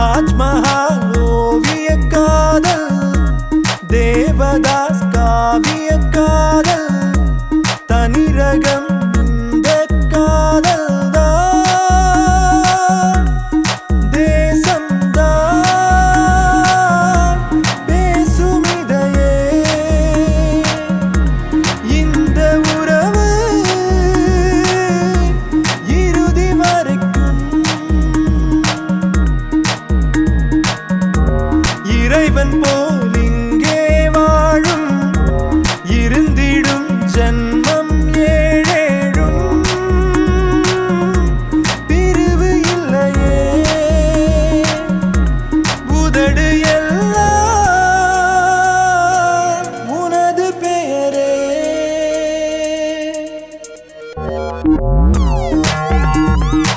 தாஜ்மஹால் ஓவிய காதல் தேவதாஸ் காவிய காதல் தனிரகம் இறைவன் போல் இங்கே வாழும். இருந்திடும் ஜன்மம் ஏழேழும். பிரிவு இல்லையே. உதடு எல்லாம் உனது பெயரே. Thank you.